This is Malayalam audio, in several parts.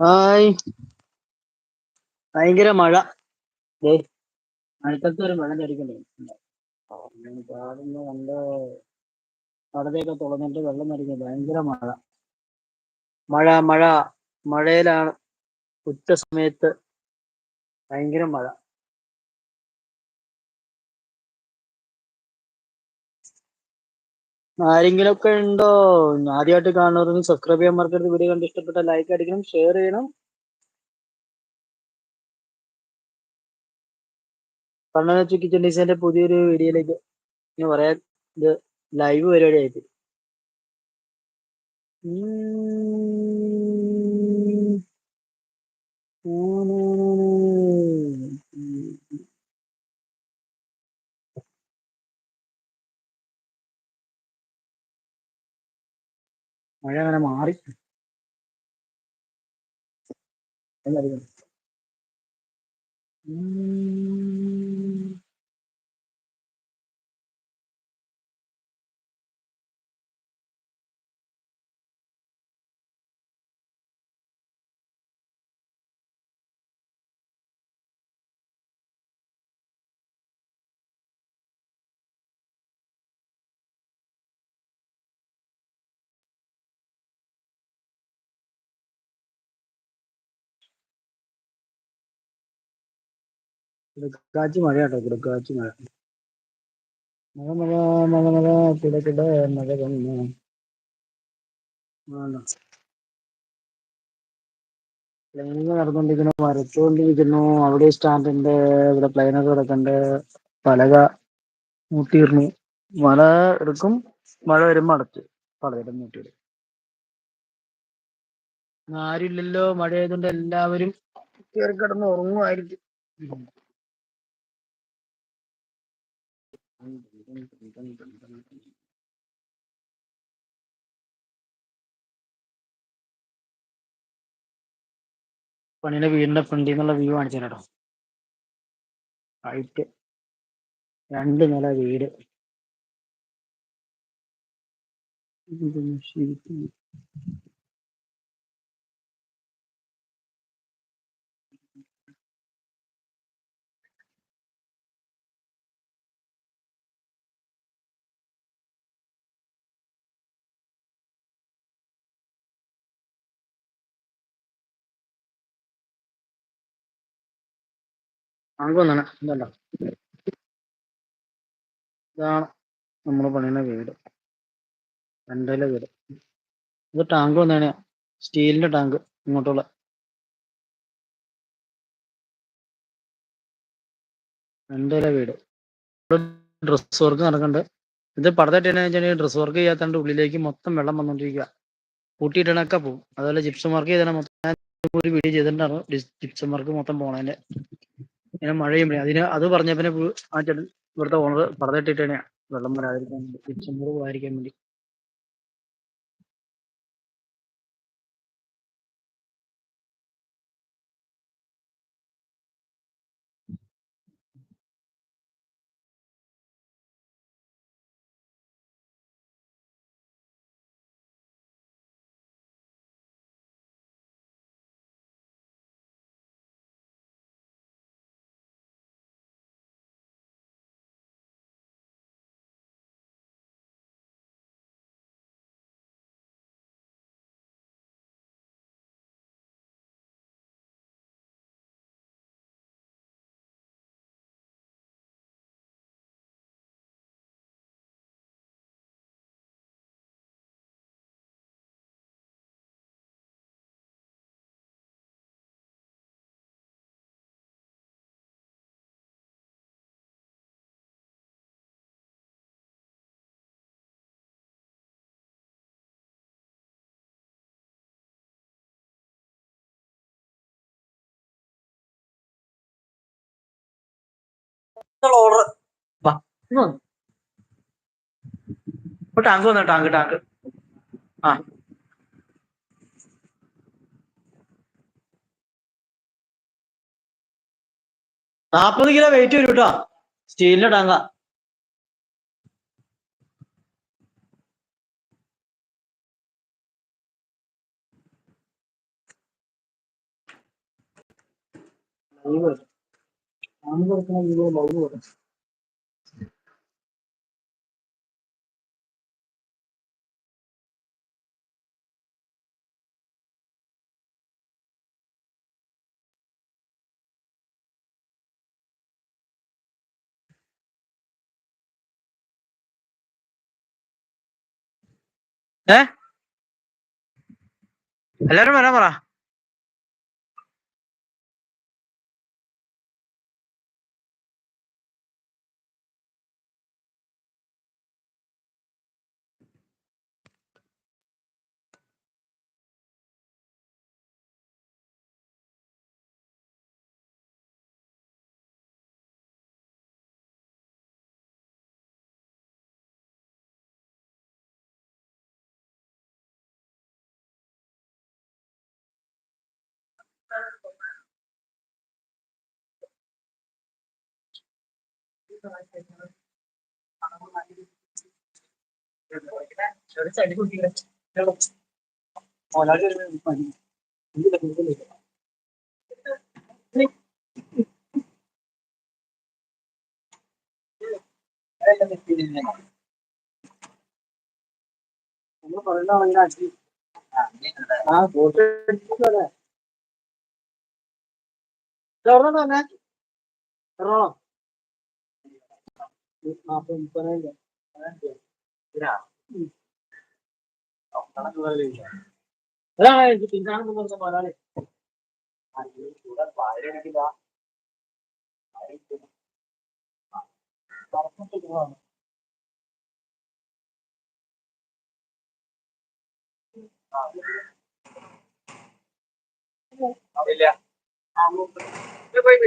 ഹായ്. ഭയങ്കര മഴ. അടുത്തടുത്ത് ഒരു മഴ ധരിക്കണ്ടേ പാടുന്ന കണ്ട പടതയൊക്കെ തുറന്നിട്ട് വെള്ളം നടിക്കുന്നത് ഭയങ്കര മഴ. മഴ മഴ. മഴയിലാണ് ഉച്ച സമയത്ത് ഭയങ്കര മഴ. ആരെങ്കിലും ഒക്കെ ഉണ്ടോ ആദ്യമായിട്ട് കാണുന്നവർ സബ്സ്ക്രൈബ് ചെയ്യാൻ മറക്കരുത്. വീഡിയോ കണ്ട് ഇഷ്ടപ്പെട്ട ലൈക്ക് അടിക്കണം ഷെയർ ചെയ്യണം. കണ്ണനച്ചു കിച്ചൺ ഡിസൈന്റെ പുതിയൊരു വീഡിയോയിലേക്ക് ഞാൻ പറയാൻ ഇത് ലൈവ് പരിപാടി പരിപാടിയായിട്ട് മഴ അങ്ങനെ മാറി. എന്നറിയാം കുടുക്കാച്ചി മഴ കേട്ടോ കൊടുക്കാച്ചി മഴ. മഴ മഴ മഴ മഴ കിട കിട മഴ കന്നു പ്ലെയിനിങ് നടന്നുകൊണ്ടിരിക്കുന്നു വരച്ചുകൊണ്ടിരിക്കുന്നു അവിടെ സ്റ്റാൻഡ് ഉണ്ട് ഇവിടെ പ്ലെയിനൊക്കെ കിടക്കുന്നുണ്ട് പലക മൂട്ടിയിരുന്നു മഴ എടുക്കും മഴ വരുമ്പോൾ അടച്ച് പലതരം മൂട്ടിയിടും. ആരുമില്ലല്ലോ മഴ ആയതുകൊണ്ട് എല്ലാവരും കയറി കിടന്ന് ഉറങ്ങുമായിരിക്കും. പണിയുടെ വീടിന്റെ ഫ്രണ്ടിൽ നിന്നുള്ള വ്യൂ കാണിച്ചു കേട്ടോ ഹൈറ്റ് രണ്ട് നില വീട്. ശരിക്കും വന്നാണ് ഇതല്ല ഇതാണ് നമ്മൾ പണിയുന്ന വീട്. രണ്ടില വീട്. ഇത് ടാങ്ക് വന്നാണ് സ്റ്റീലിന്റെ ടാങ്ക് ഇങ്ങോട്ടുള്ള. രണ്ടില വീട്. ഡ്രസ് വർക്ക് നടക്കണ്ട്. ഇത് പടത്തിട്ട് വെച്ചാൽ ഡ്രസ് വർക്ക് ചെയ്യാത്തണ്ട് ഉള്ളിലേക്ക് മൊത്തം വെള്ളം വന്നോണ്ടിരിക്കുക കൂട്ടിയിട്ടണൊക്കെ പോകും അതുപോലെ ജിപ്സം വർക്ക് ചെയ്തതാണ് മൊത്തം. ഒരു വീഡിയോ ചെയ്തിട്ടുണ്ടായിരുന്നു. ജിപ്സം വർക്ക് മൊത്തം പോണതിന്റെ ഇങ്ങനെ മഴയും. അതിന് അത് പറഞ്ഞ പിന്നെ ആ ചേട്ടൻ ഇവിടുത്തെ ഓണർ പടത്തിട്ടിട്ടാണ് വെള്ളം വരാതിരിക്കാൻ വേണ്ടി തിരിച്ചും പോകാതിരിക്കാൻ വേണ്ടി ഓർഡർ ഇപ്പൊ ടാങ്ക് വന്നു ടാങ്ക് ടാങ്ക് ആ. നാപ്പത് കിലോ വെയിറ്റ് വരും കേട്ടോ. സ്റ്റീലിന്റെ ടാങ്ക ലൈവ് ആണ് കൊടുക്കുന്ന വീഡിയോ ഏ? എല്ലാരും വരാൻ പറ. നമ്മൾ പറയുന്ന അടി ആ തന്നെ എറണാകുളം നാപ്പത് മുപ്പതിനായിരം അതാണ് എനിക്ക് പിന്നാണ് പറഞ്ഞ മലയാളി ഇല്ല പോയി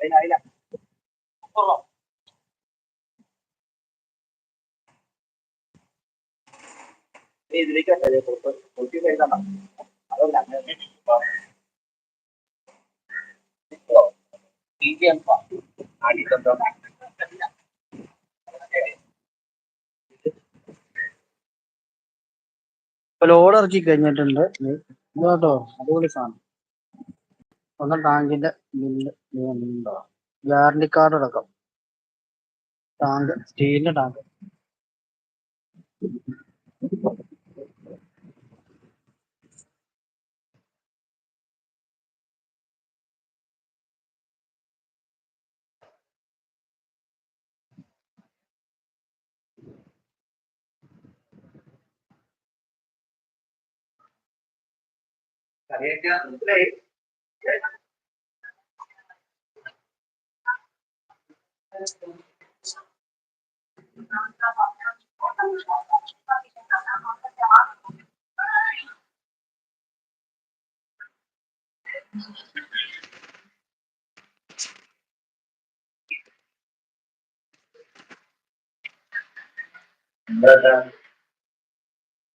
വീടാ അതിനായില്ല ഇതിലേക്ക് അതല്ല ഇപ്പൊ ലോഡ് ഇറക്കി കഴിഞ്ഞിട്ടുണ്ട്. ഇതാട്ടോ അടിപൊളി സാധനം. ഒന്ന് ടാങ്കിന്റെ ബില്ല് ഗ്യാരണ്ടി കാർഡ് അടക്കം ടാങ്ക് സ്റ്റീലിന്റെ ടാങ്ക്.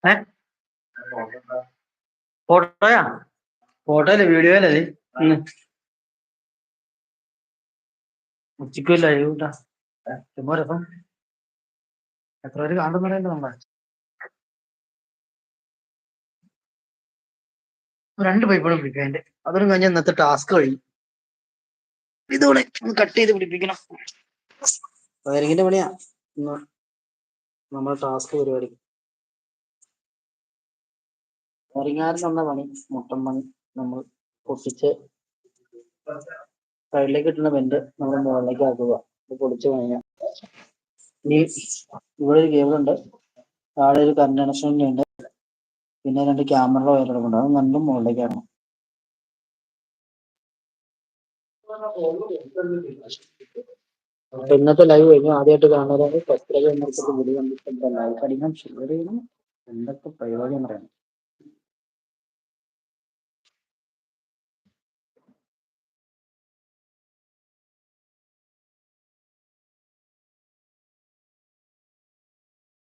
ഏ ഫോട്ടോയാ ഫോട്ടോയിൽ അല്ലേ? വീഡിയോ ലൈവ് ഇട്ടാ ചുമ്മാ എത്ര പേര് നമ്മളെ. രണ്ട് പൈപ്പുകളും പിടിക്കാം അതിന്റെ കഴിഞ്ഞ ഇന്നത്തെ ടാസ്ക് കഴിയും ഇതോടെ ഒന്ന് കട്ട് ചെയ്ത് പിടിപ്പിക്കണം. വയറിങ്ങിന്റെ പണിയാ. നമ്മുടെ ടാസ്ക് പരിപാടി. വയറിങ്ങാരൻ തന്ന പണി. മുട്ടൻ പണി. നമ്മൾ പൊട്ടിച്ച് സൈഡിലേക്ക് കിട്ടുന്ന വെന്റ് നമ്മൾ മുകളിലേക്ക് ആക്കുക. ഇത് പൊടിച്ചു കഴിഞ്ഞാൽ ഇനി ഇവിടെ ഒരു കേബിൾ ഉണ്ട്. താഴെ ഒരു കറണ്ട് കണക്ഷൻ ഉണ്ട്. പിന്നെ രണ്ട് ക്യാമറ വയറുകളുണ്ട് അത് രണ്ടും മുകളിലേക്കാണ്. അപ്പൊ ഇന്നത്തെ ലൈവ് കഴിഞ്ഞു ആദ്യമായിട്ട് കാണുന്നതാണ് സബ്സ്ക്രൈബ് എന്നൊക്കെ വീഡിയോ കണ്ടിട്ടുണ്ട് ലൈവ് അടിക്കണം ഷെയർ ചെയ്യണം. എന്തൊക്കെ പരിപാടി എന്ന്